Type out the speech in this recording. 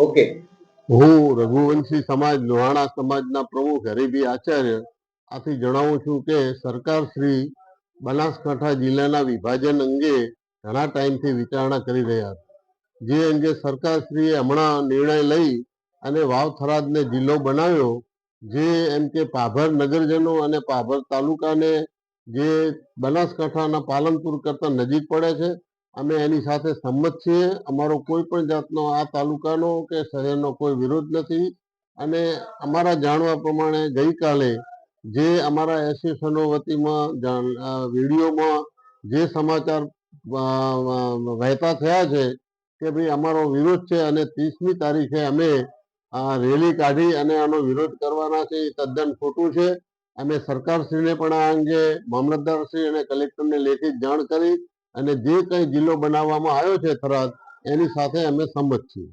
Okay હું રઘુવંશી સમાજ, લોહાણા સમાજના પ્રમુખ હરિભી આચાર્ય આથી જણાવું છું કે સરકાર શ્રી બનાસકાંઠા જિલ્લાના વિભાજન અંગે ઘણા ટાઈમથી વિચારણા કરી રહ્યા જે અંગે સરકારશ્રીએ હમણાં નિર્ણય લઈ અને વાવ થરાદને જિલ્લો બનાવ્યો, જે એમ કે પાભર નગરજનો અને પાભર તાલુકાને જે બનાસકાંઠાના પાલનપુર કરતા નજીક પડે છે અમે એની સાથે સંમત છીએ. અમારો કોઈ પણ જાતનો આ તાલુકાનો કે શહેરનો કોઈ વિરોધ નથી. અને અમારા જાણવા પ્રમાણે ગઈકાલે જે અમારા એસોસિએશનો વતીમાં વિડીયોમાં જે સમાચાર વહેતા થયા છે કે ભાઈ અમારો વિરોધ છે અને ત્રીસમી તારીખે અમે રેલી કાઢી અને આનો વિરોધ કરવાના છે. એ તદ્દન ખોટું છે. અમે સરકારશ્રીને પણ આ અંગે મામલતદારશ્રી અને કલેક્ટરને લેખિત જાણ કરી અને જે કંઈ જિલ્લો બનાવવામાં આવ્યો છે થરાદ એની સાથે અમે સંમત છીએ.